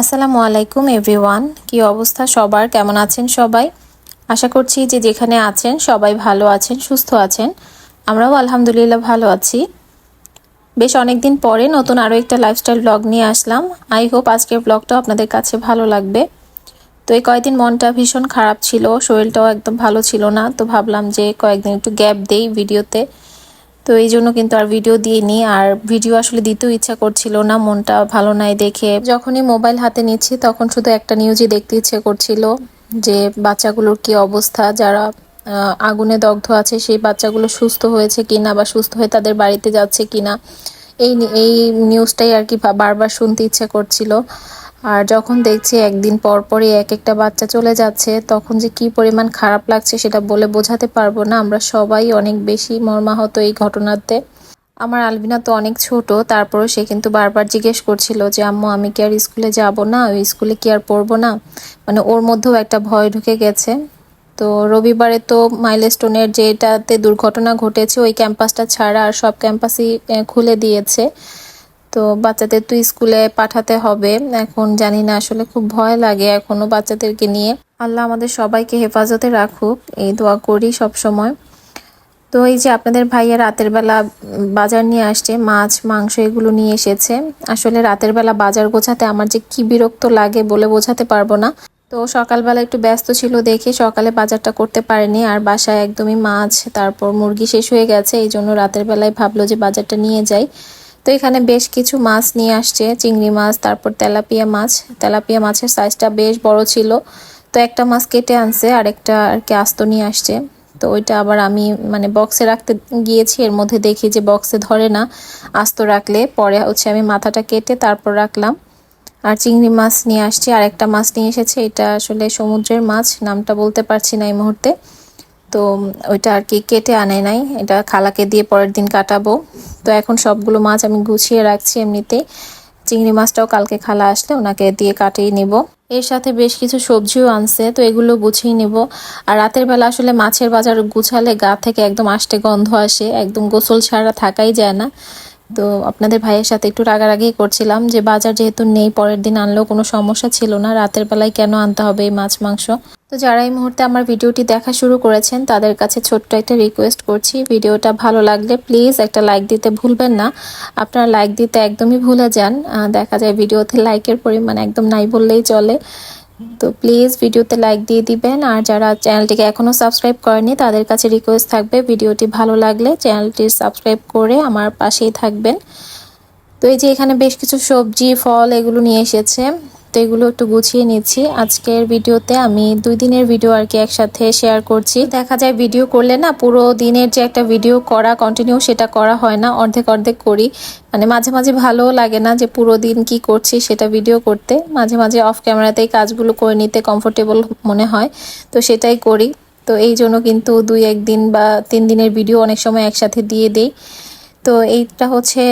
আসসালামু আলাইকুম, এভরিওয়ান। কি অবস্থা সবার? কেমন আছেন সবাই? আশা করছি যে যেখানে আছেন সবাই ভালো আছেন, সুস্থ আছেন। আমরাও আলহামদুলিল্লাহ ভালো আছি। বেশ অনেক দিন পরে নতুন আরও একটা লাইফস্টাইল ব্লগ নিয়ে আসলাম। আই হোপ আজকের ব্লগটাও আপনাদের কাছে ভালো লাগবে। তো এই কয়েকদিন মনটা ভীষণ খারাপ ছিল, শরীরটাও একদম ভালো ছিল না। তো ভাবলাম যে কয়েকদিন একটু গ্যাপ দেই ভিডিওতে তো এই জন্য কিন্তু আর ভিডিও দিইনি। আর ভিডিও আসলে দিতেও ইচ্ছা করছিল না, মনটা ভালো নাই দেখে। যখনই মোবাইল হাতে নিচ্ছি, তখন শুধু একটা নিউজই দেখতে ইচ্ছে করছিল যে বাচ্চাগুলোর কি অবস্থা, যারা আগুনে দগ্ধ আছে, সেই বাচ্চাগুলো সুস্থ হয়েছে কিনা বা সুস্থ হয়ে তাদের বাড়িতে যাচ্ছে কিনা, এই এই নিউজটাই আর কি বারবার শুনতে ইচ্ছে করছিল। আর যখন দেখছি একদিন পর পরই এক একটা বাচ্চা চলে যাচ্ছে, তখন যে কি পরিমাণ খারাপ লাগছে সেটা বলে বোঝাতে পারব না। আমরা সবাই অনেক বেশি মর্মাহত এই ঘটনাতে। আমার আলবিনা তো অনেক ছোট, তারপরও সে কিন্তু বারবার জিজ্ঞেস করছিল যে, আম্মু, আমি কি আর স্কুলে যাব না? ওই স্কুলে কি আর পড়ব না? মানে ওর মধ্যেও একটা ভয় ঢুকে গেছে। তো রবিবারে তো মাইলস্টোনের যেটাতে দুর্ঘটনা ঘটেছে, ওই ক্যাম্পাসটা ছাড়া আর সব ক্যাম্পাসই খুলে দিয়েছে। তো বাচ্চাদের তো স্কুলে পাঠাতে হবে। এখন জানি না আসলে খুব ভয় লাগে এখনও বাচ্চাদেরকে নিয়ে। আল্লাহ আমাদের সবাইকে হেফাজতে রাখুক, এই দোয়া করি সব সময় তো এই যে আপনাদের ভাইয়া রাতের বেলা বাজার নিয়ে আসছে, মাছ, মাংস এগুলো নিয়ে এসেছে। আসলে রাতের বেলা বাজার গোছাতে আমার যে কি বিরক্ত লাগে বলে বোঝাতে পারব না। তো সকালবেলা একটু ব্যস্ত ছিল দেখে সকালে বাজারটা করতে পারেনি, আর বাসায় একদমই মাছ, তারপর মুরগি শেষ হয়ে গেছে এই জন্য রাতের বেলায় ভাবলো যে বাজারটা নিয়ে যাই। তো এখানে বেশ কিছু মাছ নিয়ে আসছে, চিংড়ি মাছ, তারপর তেলাপিয়া মাছ। তেলাপিয়া মাছের সাইজটা বেশ বড় ছিল। তো একটা মাছ কেটে আনছে আর একটা আর কি আস্ত নিয়ে আসছে। তো ওইটা আবার আমি মানে বক্সে রাখতে গিয়েছি, এর মধ্যে দেখি যে বক্সে ধরে না। আস্ত রাখলে পরে হচ্ছে আমি মাথাটা কেটে তারপর রাখলাম। আর চিংড়ি মাছ নিয়ে আসছি আর একটা মাছ নিয়ে এসেছে। এটা আসলে সমুদ্রের মাছ, নামটা বলতে পারছি না এই মুহূর্তে। তো ওইটা আর কি কেটে আনে নাই। এটা খালাকে দিয়ে পরের দিন কাটাবো। তো এখন সবগুলো মাছ আমি গুছিয়ে রাখছি এমনিতেই চিংড়ি মাছটাও কালকে খালা আসলে ওনাকে দিয়ে কাটিয়ে নিব। এর সাথে বেশ কিছু সবজিও আনছে, তো এগুলো গুছিয়ে নিব। আর রাতের বেলা আসলে মাছের বাজার গুছালে গা থেকে একদম আষ্টে গন্ধ আসে, একদম গোসল ছাড়া থাকাই যায় না। তো আপনাদের ভাইয়ের সাথে একটু রাগারাগি করছিলাম যে বাজার যেহেতু নেই, পরের দিন আনলেও কোনো সমস্যা ছিল না, রাতের বেলায় কেন আনতে হবে এই মাছ মাংস? তো যারা এই মুহূর্তে আমার ভিডিওটি দেখা শুরু করেছেন, তাদের কাছে ছোট্ট একটা রিকোয়েস্ট করছি। ভিডিওটা ভালো লাগলে প্লিজ একটা লাইক দিতে ভুলবেন না। আপনারা লাইক দিতে একদমই ভুলে যান। দেখা যায় ভিডিওতে লাইকের পরিমাণ একদম নাই বললেই চলে। তো প্লিজ ভিডিওতে লাইক দিয়ে দিবেন। আর যারা চ্যানেলটিকে এখনও সাবস্ক্রাইব করেনি তাদের কাছে রিকোয়েস্ট থাকবে ভিডিওটি ভালো লাগলে চ্যানেলটি সাবস্ক্রাইব করে আমার পাশেই থাকবেন। তো এই যে এখানে বেশ কিছু সবজি, ফল এগুলো নিয়ে এসেছে। তো এগুলো একটু গুছিয়ে নিচ্ছি। আজকের ভিডিওতে আমি দুই দিনের ভিডিও আর কি একসাথে শেয়ার করছি। দেখা যায় ভিডিও করলে না পুরো দিনের যে একটা ভিডিও করা কন্টিনিউ সেটা করা হয় না। অর্ধেক অর্ধেক করি। মানে মাঝে মাঝে ভালোও লাগে না যে পুরো দিন কি করছি সেটা ভিডিও করতে। মাঝে মাঝে অফ ক্যামেরাতেই কাজগুলো করে নিতে কমফোর্টেবল মনে হয়। তো সেটাই করি। তো এই জন্য কিন্তু দুই, একদিন বা তিন দিনের ভিডিও অনেক সময় একসাথে দিয়ে দিই। তো এইটা হচ্ছে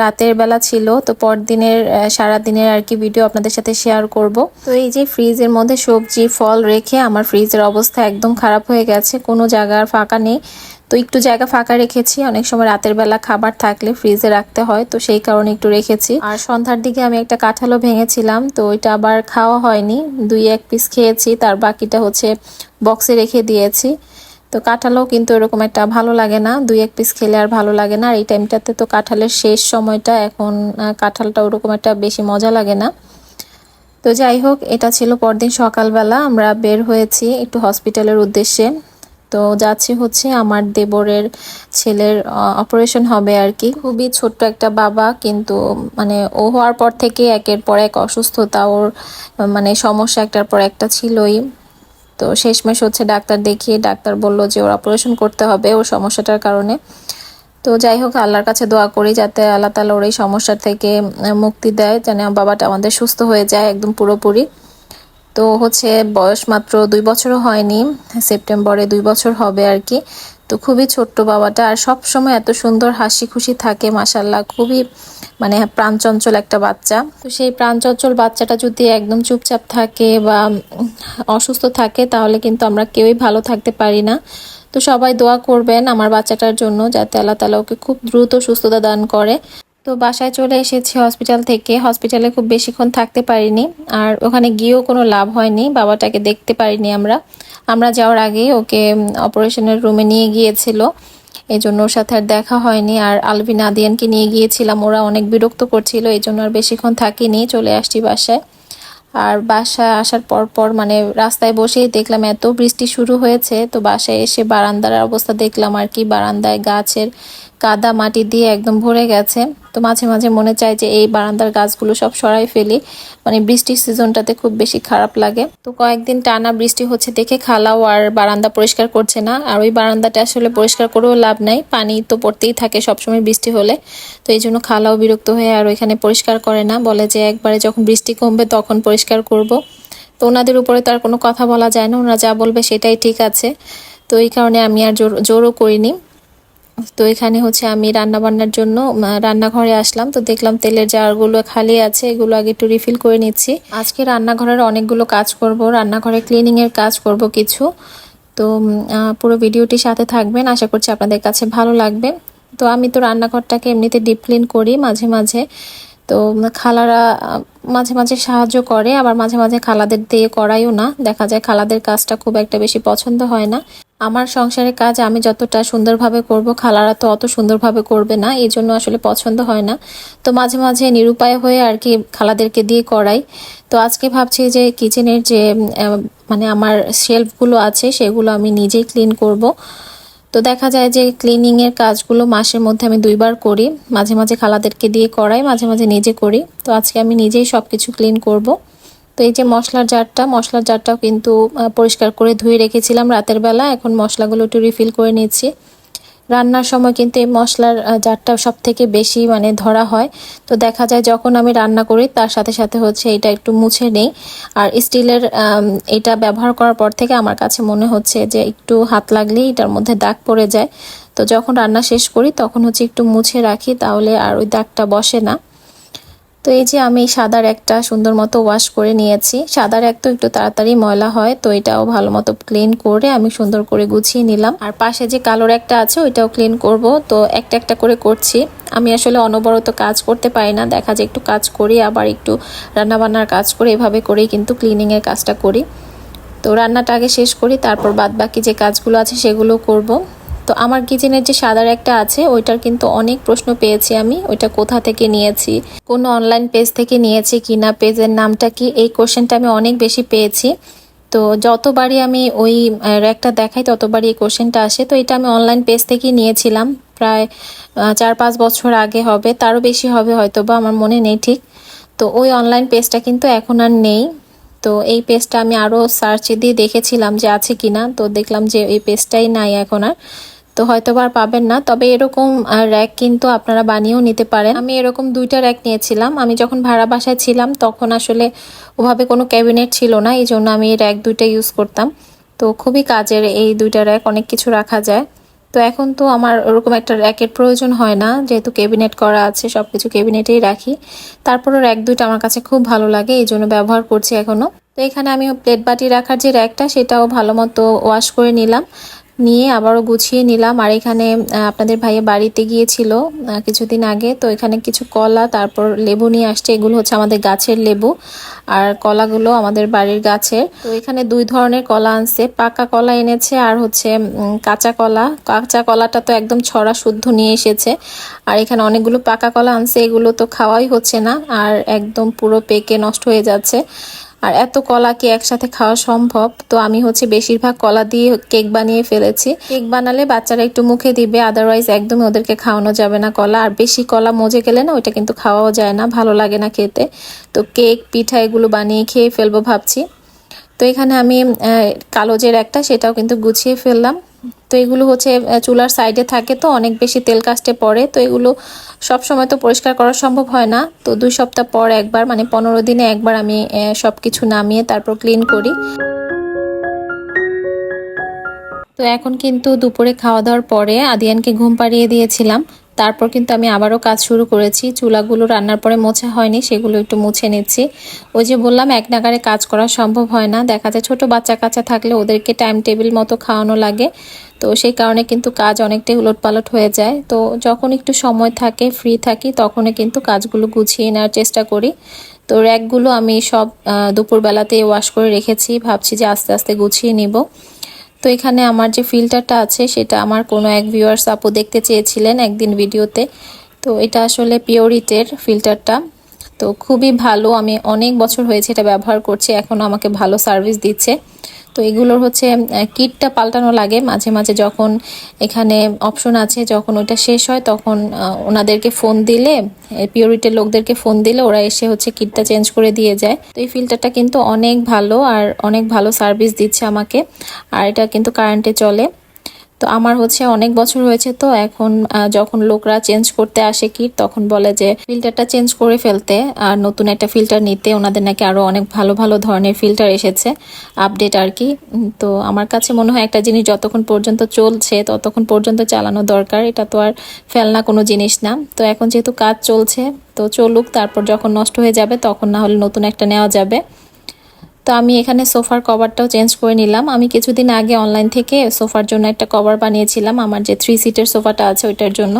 রাতের বেলা ছিল। তো পরদিনের সারা দিনের আর কি ভিডিও আপনাদের সাথে শেয়ার করব। তো এই যে ফ্রিজের মধ্যে সবজি, ফল রেখে আমার ফ্রিজের অবস্থা একদম খারাপ হয়ে গেছে। কোনো জায়গার ফাঁকা নেই। তো একটু জায়গা ফাঁকা রেখেছি। অনেক সময় রাতের বেলা খাবার থাকলে ফ্রিজে রাখতে হয়। তো সেই কারণে একটু রেখেছি। আর সন্ধ্যার দিকে আমি একটা কাঁঠালও ভেঙেছিলাম। তো ওইটা আবার খাওয়া হয়নি। দুই এক পিস খেয়েছি। তার বাকিটা হচ্ছে বক্সে রেখে দিয়েছি। তো কাঁঠালও কিন্তু এরকম একটা ভালো লাগে না, দুই এক পিস খেলে আর ভালো লাগে না। আর এই টাইমটাতে তো কাঁঠালের শেষ সময়টা এখন কাঁঠালটা ওরকম একটা বেশি মজা লাগে না। তো যাই হোক, এটা ছিল পরদিন সকালবেলা, আমরা বের হয়েছি একটু হসপিটালের উদ্দেশ্যে। তো যাচ্ছি হচ্ছে আমার দেবরের ছেলের অপারেশন হবে আর কি। খুবই ছোট্ট একটা বাবা, কিন্তু মানে ও হওয়ার পর থেকে একের পর এক অসুস্থতা, ওর মানে সমস্যা একটার পর একটা ছিলই। তো শেষমেশ হচ্ছে ডাক্তার দেখিয়ে ডাক্তার বলল যে ওর অপারেশন করতে হবে ওর সমস্যাটার কারণে। তো যাই হোক, আল্লাহর কাছে দোয়া করি যাতে আল্লাহ তালা ওর এই সমস্যা থেকে মুক্তি দেয়, যেন বাবাটা আমাদের সুস্থ হয়ে যায় একদম পুরোপুরি। তো হচ্ছে বয়স মাত্র দুই বছরও হয়নি, সেপ্টেম্বরে দুই বছর হবে আর কি। তো খুবই ছোট্ট বাবাটা। আর সব সময় এত সুন্দর হাসি খুশি থাকে মাসাল্লাহ খুবই মানে প্রাণচঞ্চল একটা বাচ্চা। তো সেই প্রাণচঞ্চল বাচ্চাটা যদি একদম চুপচাপ থাকে বা অসুস্থ থাকে, তাহলে কিন্তু আমরা কেউই ভালো থাকতে পারি না। তো সবাই দোয়া করবেন আমার বাচ্চাটার জন্য, যাতে আল্লাহ তালা ওকে খুব দ্রুত সুস্থতা দান করে। তো বাসায় চলে এসেছি হসপিটাল থেকে। হসপিটালে খুব বেশিক্ষণ থাকতে পারিনি। আর ওখানে গিয়েও কোনো লাভ হয়নি। বাবাটাকে দেখতে পারিনি আমরা। আমরা যাওয়ার আগে ওকে অপারেশনের রুমে নিয়ে গিয়েছিল। এই জন্য ওর সাথে আর দেখা হয়নি। আর আলভিন আদিয়ানকে নিয়ে গিয়েছিলাম। ওরা অনেক বিরক্ত করছিল। এই জন্য আর বেশিক্ষণ থাকিনি। চলে আসছি বাসায়। আর বাসায় আসার পর পর মানে রাস্তায় বসেই দেখলাম এত বৃষ্টি শুরু হয়েছে। তো বাসায় এসে বারান্দার অবস্থা দেখলাম আর কি। বারান্দায় গাছের কাদা মাটি দিয়ে একদম ভরে গেছে। তো মাঝে মাঝে মনে চায় যে এই বারান্দার গাছগুলো সব সরাই ফেলি। মানে বৃষ্টির সিজনটাতে খুব বেশি খারাপ লাগে। তো কয়েকদিন টানা বৃষ্টি হচ্ছে দেখে খালাও আর বারান্দা পরিষ্কার করছে না। আর ওই বারান্দাটা আসলে পরিষ্কার করেও লাভ নাই। পানি তো পড়তেই থাকে সবসময় বৃষ্টি হলে। তো এই জন্য খালাও বিরক্ত হয়ে আর ওইখানে পরিষ্কার করে না। বলে যে একবারে যখন বৃষ্টি কমবে তখন পরিষ্কার করব। তো ওনাদের উপরে তো আর কোনো কথা বলা যায় না। ওনারা যা বলবে সেটাই ঠিক আছে। তো এই কারণে আমি আর জোর জোরও করিনি। তো এখানে হচ্ছে আমি রান্না বান্নার জন্য রান্নাঘরে আসলাম। তো দেখলাম তেলের জারগুলো খালি আছে, এগুলো আগে একটু রিফিল করে নিচ্ছি। আজকে রান্নাঘরের অনেকগুলো কাজ করব, রান্নাঘরে ক্লিনিং এর কাজ করব কিছু। তো পুরো ভিডিওটি সাথে থাকবেন, আশা করছি আপনাদের কাছে ভালো লাগবে। তো আমি তো রান্নাঘরটাকে এমনিতে ডিপ ক্লিন করি মাঝে মাঝে। তো খালারা মাঝে মাঝে সাহায্য করে, আবার মাঝে মাঝে খালাদের দিয়ে করাইও না। দেখা যায় খালাদের কাজটা খুব একটা বেশি পছন্দ হয় না। আমার সংসারের কাজ আমি যতটা সুন্দরভাবে করব, খালারা তো অত সুন্দরভাবে করবে না, এই জন্য আসলে পছন্দ হয় না। তো মাঝে মাঝে নিরুপায় হয়ে আর কি খালাদেরকে দিয়ে করাই। তো আজকে ভাবছি যে কিচেনের যে মানে আমার শেলফগুলো আছে, সেগুলো আমি নিজেই ক্লিন করব। তো দেখা যায় যে ক্লিনিংয়ের কাজগুলো মাসের মধ্যে আমি দুইবার করি, মাঝে মাঝে খালাদেরকে দিয়ে করাই, মাঝে মাঝে নিজে করি। তো আজকে আমি নিজেই সব কিছু ক্লিন করব। তো এই যে মশলার জারটা, মশলার জারটাও কিন্তু পরিষ্কার করে ধুয়ে রেখেছিলাম রাতের বেলা। এখন মশলাগুলো একটু রিফিল করে নিচ্ছি রান্নার সময় কিন্তু এই মশলার জারটা সব থেকে বেশি মানে ধরা হয়। তো দেখা যায় যখন আমি রান্না করি, তার সাথে সাথে হচ্ছে এটা একটু মুছে নেই। আর স্টিলের এটা ব্যবহার করার পর থেকে আমার কাছে মনে হচ্ছে যে একটু হাত লাগলেই এটার মধ্যে দাগ পড়ে যায়। তো যখন রান্না শেষ করি, তখন হচ্ছে একটু মুছে রাখি, তাহলে আর ওই দাগটা বসে না। তো এই যে আমি সাদার একটা সুন্দর মতো ওয়াশ করে নিয়েছি। সাদার এক তো একটু তাড়াতাড়ি ময়লা হয়, তো এটাও ভালো মতো ক্লিন করে আমি সুন্দর করে গুছিয়ে নিলাম। আর পাশে যে কালোর একটা আছে, ওইটাও ক্লিন করব। তো একটা একটা করে করছি। আমি আসলে অনবরত কাজ করতে পারি না, দেখা যায় একটু কাজ করি, আবার একটু রান্নাবান্নার কাজ করে এভাবে করেই কিন্তু ক্লিনিংয়ের কাজটা করি। তো রান্নাটা আগে শেষ করি, তারপর বাদ বাকি যে কাজগুলো আছে সেগুলো করব। তো আমার কিচেনের যে সাদার একটা আছে, ওইটার কিন্তু অনেক প্রশ্ন পেয়েছি আমি। ওইটা কোথা থেকে নিয়েছি? কোন অনলাইন পেজ থেকে নিয়েছি কিনা? পেজের নামটা কি? এই কোশ্চেনটা আমি অনেক বেশি পেয়েছি। তো যতবারই আমি ওই র্যাকটা দেখাই, ততবারই এই কোশ্চেনটা আসে। তো এটা আমি অনলাইন পেজ থেকেই নিয়েছিলাম। প্রায় চার পাঁচ বছর আগে হবে। তারও বেশি হবে হয়তো বা আমার মনে নেই ঠিক। তো ওই অনলাইন পেজটা কিন্তু এখন আর নেই। তো এই পেজটা আমি আরও সার্চে দিয়ে দেখেছিলাম যে আছে কিনা। তো দেখলাম যে এই পেজটাই নাই এখন আর। তো হয়তো আর পাবেন না। তবে এরকম র্যাক কিন্তু আপনারা বানিয়েও নিতে পারেন। আমি এরকম দুইটা র্যাক নিয়েছিলাম। আমি যখন ভাড়া বাসায় ছিলাম, তখন আসলে ওভাবে কোনো ক্যাবিনেট ছিল না। এই জন্য আমি র্যাক দুইটা ইউজ করতাম। তো খুবই কাজের এই দুইটা র্যাক অনেক কিছু রাখা যায়। তো এখন তো আমার ওরকম একটা র্যাকের প্রয়োজন হয় না। যেহেতু ক্যাবিনেট করা আছে সব কিছু ক্যাবিনেটেই রাখি। তারপরও র্যাক দুইটা আমার কাছে খুব ভালো লাগে, এই জন্য ব্যবহার করছি এখনও তো এখানে আমি প্লেট বাটি রাখার যে র্যাকটা সেটাও ভালো মতো ওয়াশ করে নিলাম। নিয়ে আবারও গুছিয়ে নিলাম। আর এখানে আপনাদের ভাইয়া বাড়িতে গিয়েছিল কিছুদিন আগে। তো এখানে কিছু কলা, তারপর লেবু নিয়ে আসছে। এগুলো হচ্ছে আমাদের গাছের লেবু আর কলাগুলো আমাদের বাড়ির গাছের। তো এখানে দুই ধরনের কলা আনছে। পাকা কলা এনেছে আর হচ্ছে কাঁচা কলা। কাঁচা কলাটা তো একদম ছড়া শুদ্ধ নিয়ে এসেছে। আর এখানে অনেকগুলো পাকা কলা আনছে। এগুলো তো খাওয়াই হচ্ছে না। আর একদম পুরো পেকে নষ্ট হয়ে যাচ্ছে। আর এত কলা কি একসাথে খাওয়া সম্ভব? তো আমি হচ্ছে বেশিরভাগ কলা দিয়ে কেক বানিয়ে ফেলেছি। কেক বানালে বাচ্চারা একটু মুখে দিবে আদারওয়াইজ একদমই ওদেরকে খাওয়ানো যাবে না কলা। আর বেশি কলা মজে গেলে না ওইটা কিন্তু খাওয়াও যায় না, ভালো লাগে না খেতে। তো কেক, পিঠা এগুলো বানিয়ে খেয়ে ফেলব ভাবছি। তো এখানে আমি কালোজের একটা সেটাও কিন্তু গুছিয়ে ফেললাম। তো এগুলো হচ্ছে চুলার সাইডে থাকে তো, অনেক বেশি তেল কাস্টে পড়ে। তো এগুলো সব সময় তো পরিষ্কার করা সম্ভব হয় না। তো দুই সপ্তাহ পর একবার মানে পনেরো দিনে একবার আমি সব কিছু নামিয়ে তারপর ক্লিন করি। তো এখন কিন্তু দুপুরে খাওয়া দাওয়ার পরে আদিয়ানকে ঘুম পাড়িয়ে দিয়েছিলাম। তারপর কিন্তু আমি আবারও কাজ শুরু করেছি। চুলাগুলো রান্নার পরে মোছা হয়নি, সেগুলো একটু মুছে নিচ্ছি। ওই যে বললাম, এক নাগারে কাজ করা সম্ভব হয় না। দেখা যায় ছোট বাচ্চা কাচ্চা থাকলে ওদেরকে টাইম টেবিল মতো খাওয়ানো লাগে। তো সেই কারণে কিন্তু কাজ অনেকটাই উলট পালট হয়ে যায়। তো যখন একটু সময় থাকে ফ্রি থাকি, তখনই কিন্তু কাজগুলো গুছিয়ে নেওয়ার চেষ্টা করি। তো র্যাকগুলো আমি সব দুপুরবেলাতেই ওয়াশ করে রেখেছি। ভাবছি যে আস্তে আস্তে গুছিয়ে নিব। তো এখানে আমার যে ফিল্টারটা আছে, সেটা আমার কোনো এক ভিউয়ার্স আপু দেখতে চেয়েছিলেন একদিন ভিডিওতে। তো এটা আসলে পিওরিটের ফিল্টারটা তো খুবই ভালো, আমি অনেক বছর হয়েছে এটা ব্যবহার করছি এখনও আমাকে ভালো সার্ভিস দিচ্ছে। তো এগুলোর হচ্ছে কিটটা পাল্টানো লাগে। মাঝে মাঝে যখন এখানে অপশন আছে, যখন ওইটা শেষ হয়, তখন ওনাদেরকে ফোন দিলে পিওরিটির লোকদেরকে ফোন দিলে ওরা এসে হচ্ছে কিটটা চেঞ্জ করে দিয়ে যায়। তো এই ফিল্টারটা কিন্তু অনেক ভালো আর অনেক ভালো সার্ভিস দিচ্ছে আমাকে। আর এটা কিন্তু কারেন্টে চলে। তো আমার হচ্ছে অনেক বছর হয়েছে তো এখন যখন লোকরা চেঞ্জ করতে আসে কি, তখন বলে যে ফিল্টারটা চেঞ্জ করে ফেলতে, আর নতুন একটা ফিল্টার নিতে ওনাদের নাকি আরও অনেক ভালো ভালো ধরনের ফিল্টার এসেছে আপডেট আর কি। তো আমার কাছে মনে হয় একটা জিনিস যতক্ষণ পর্যন্ত চলছে, ততক্ষণ পর্যন্ত চালানো দরকার, এটা তো আর ফেলনা কোনো জিনিস না। তো এখন যেহেতু কাজ চলছে, তো চলুক, তারপর যখন নষ্ট হয়ে যাবে, তখন না হলে নতুন একটা নেওয়া যাবে। তো আমি এখানে সোফার কভারটাও চেঞ্জ করে নিলাম। আমি কিছুদিন আগে অনলাইন থেকে সোফার জন্য একটা কভার বানিয়েছিলাম, আমার যে থ্রি সিটের সোফাটা আছে ওইটার জন্য।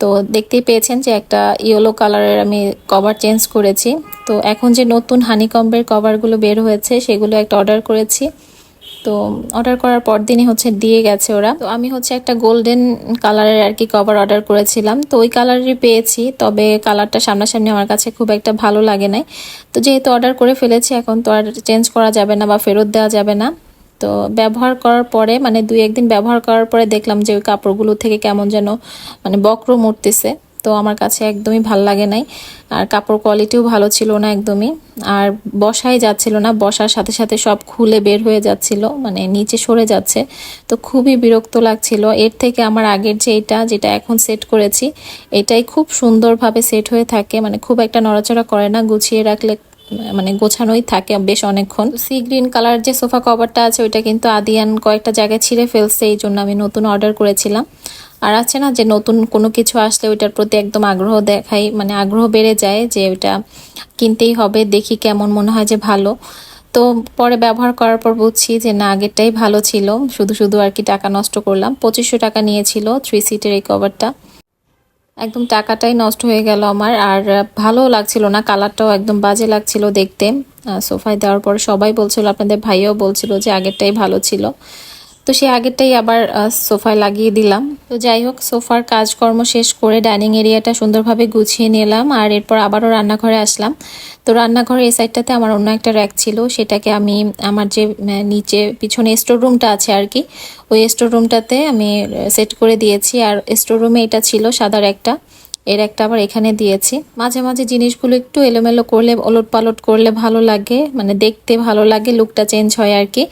তো দেখতেই পেয়েছেন যে একটা ইয়েলো কালারের আমি কভার চেঞ্জ করেছি। তো এখন যে নতুন হানিকম্বের কভারগুলো বের হয়েছে, সেগুলো একটা অর্ডার করেছি। তো অর্ডার করার পর দিনই হচ্ছে দিয়ে গেছে ওরা। তো আমি হচ্ছে একটা গোল্ডেন কালারের আর কি কভার অর্ডার করেছিলাম। তো ওই কালারই পেয়েছি, তবে কালারটা সামনাসামনি আমার কাছে খুব একটা ভালো লাগে নাই। তো যেহেতু অর্ডার করে ফেলেছি, এখন তো আর চেঞ্জ করা যাবে না বা ফেরত দেওয়া যাবে না। তো ব্যবহার করার পরে মানে দুই একদিন ব্যবহার করার পরে দেখলাম যে ওই কাপড়গুলো থেকে কেমন যেন মানে বক্র মরতেছে তো আমার কাছে একদমই ভালো লাগে নাই। আর কাপড় কোয়ালিটিও ভালো ছিল না একদমই। আর বসাই যাচ্ছিল না, বসার সাথে সাথে সব খুলে বের হয়ে যাচ্ছিল মানে নিচে সরে যাচ্ছে। তো খুবই বিরক্ত লাগছিল। এর থেকে আমার আগের যে এটা, যেটা এখন সেট করেছি, এটাই খুব সুন্দরভাবে সেট হয়ে থাকে। মানে খুব একটা নড়াচড়া করে না, গুছিয়ে রাখলে মানে গোছানোই থাকে বেশ অনেকক্ষণ। সি গ্রিন কালার যে সোফা কভারটা আছে, ওইটা কিন্তু আদিয়ান কয়েকটা জায়গায় ছিঁড়ে ফেলছে এই জন্য আমি নতুন অর্ডার করেছিলাম। আর আছে না যে নতুন কোনো কিছু আসলে ওইটার প্রতি একদম আগ্রহ দেখাই মানে আগ্রহ বেড়ে যায় যে ওইটা কিনতেই হবে, দেখি কেমন মনে হয় যে ভালো। তো পরে ব্যবহার করার পর বুঝছি যে না, আগেরটাই ভালো ছিল। শুধু শুধু আর কি টাকা নষ্ট করলাম। পঁচিশশো টাকা নিয়েছিল থ্রি সিটের এই কভারটা একদম টাকাটাই নষ্ট হয়ে গেল আমার। আর ভালো লাগছিল না, কালারটাও একদম বাজে লাগছিল দেখতে। সোফায় দেওয়ার পর সবাই বলছিল, আপনাদের ভাইও বলছিল যে আগেরটাই ভালো ছিল। তো সেই আগেরটাই আবার সোফায় লাগিয়ে দিলাম। তো যাই হোক, সোফার কাজকর্ম শেষ করে ডাইনিং এরিয়াটা সুন্দরভাবে গুছিয়ে নিলাম আর এরপর আবারও রান্নাঘরে আসলাম। তো রান্নাঘরের এই সাইডটাতে আমার অন্য একটা র্যাক ছিল, সেটাকে আমি আমার যে নিচে পিছনে স্টোর রুমটা আছে আর কি, ওই স্টোর রুমটাতে আমি সেট করে দিয়েছি। আর স্টোর রুমে এটা ছিল সাদার একটা এর একটা আবার এখানে দিয়েছি। মাঝে মাঝে জিনিসগুলো একটু এলোমেলো করলে ওলট পালট করলে ভালো লাগে মানে দেখতে ভালো লাগে লুকটা চেঞ্জ হয় আর কি।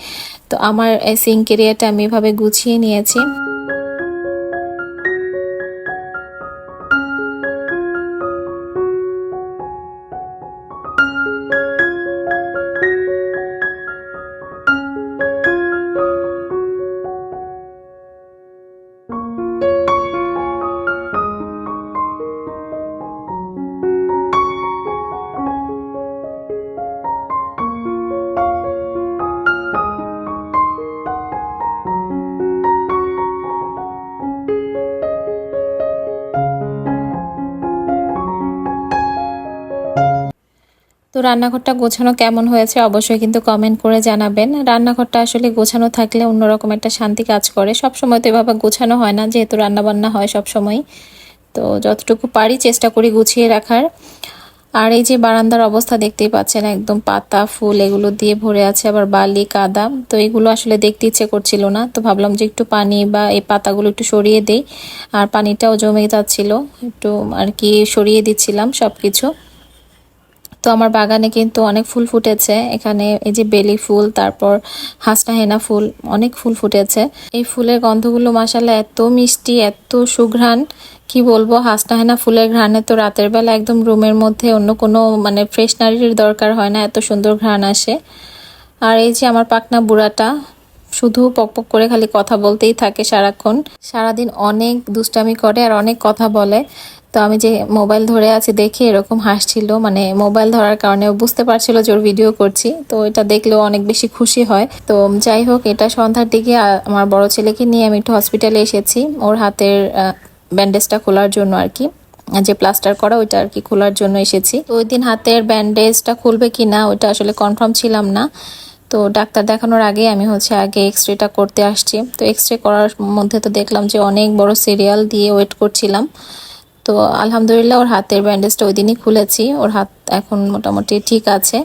তো আমার সিঙ্ক এরিয়াটা আমি এভাবে গুছিয়ে নিয়েছি। তো রান্নাঘরটা গোছানো কেমন হয়েছে অবশ্যই কিন্তু কমেন্ট করে জানাবেন। রান্নাঘরটা আসলে গোছানো থাকলে অন্যরকম একটা শান্তি কাজ করে। সব সময় তো এভাবে গোছানো হয় না, যেহেতু রান্নাবান্না হয় সব সময় তো যতটুকু পারি চেষ্টা করি গুছিয়ে রাখার। আর এই যে বারান্দার অবস্থা দেখতেই পাচ্ছেন, একদম পাতা, ফুল এগুলো দিয়ে ভরে আছে, আবার বালি, কাদা। তো এগুলো আসলে দেখতে ইচ্ছে করছিল না। তো ভাবলাম যে একটু পানি বা এই পাতাগুলো একটু সরিয়ে দেই। আর পানিটাও জমে যাচ্ছিল, একটু আর কি সরিয়ে দিচ্ছিলাম সব কিছু তো আমার বাগানে কিন্তু অনেক ফুল ফুটেছে। এখানে এই যে বেলি ফুল, তারপর হাসনা হেনা ফুল, অনেক ফুল ফুটেছে। এই ফুলের গন্ধগুলো মাসালে এত মিষ্টি, এত সুঘ্রাণ। কি বলব, হাসনা হেনা ফুলের ঘ্রাণে তো রাতের বেলা একদম রুমের মধ্যে অন্য কোনো মানে ফ্রেশনারির দরকার হয় না, এত সুন্দর ঘ্রাণ আসে। আর এই যে আমার পাকনা বুড়াটা, শুধু পকপক করে খালি কথা বলতেই থাকে সারাক্ষণ। সারাদিন অনেক দুষ্টামি করে আর অনেক কথা বলে। তো আমি যে মোবাইল ধরে আছি দেখে এরকম হাসছিল মানে মোবাইল ধরার কারণে বুঝতে পারছিল যে ওর ভিডিও করছি, তো এটা দেখলেও অনেক বেশি খুশি হয়। তো যাই হোক, এটা সন্ধ্যার দিকে আমার বড় ছেলেকে নিয়ে আমি একটু হসপিটালে এসেছি, ওর হাতের ব্যান্ডেজটা খোলার জন্য আর কি যে প্লাস্টার করা ওইটা আর কি খোলার জন্য এসেছি। ওই দিন হাতের ব্যান্ডেজটা খুলবে কি না ওইটা আসলে কনফার্ম ছিলাম না। তো ডাক্তার দেখানোর আগে আমি হচ্ছে আগে এক্স রেটা করতে আসছি। তো এক্স রে করার মধ্যে তো দেখলাম যে অনেক বড় সিরিয়াল দিয়ে ওয়েট করছিলাম। তো আলহামদুলিল্লাহ ওর হাতের ব্যান্ডেজটা ওই দিনই খুলেছি। ওর হাত এখন মোটামুটি ঠিক আছে।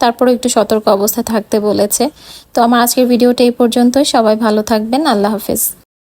তারপরে একটু সতর্ক অবস্থায় থাকতে বলেছে। তো আমার আজকের ভিডিওটা এই পর্যন্তই। সবাই ভালো থাকবেন। আল্লাহ হাফেজ।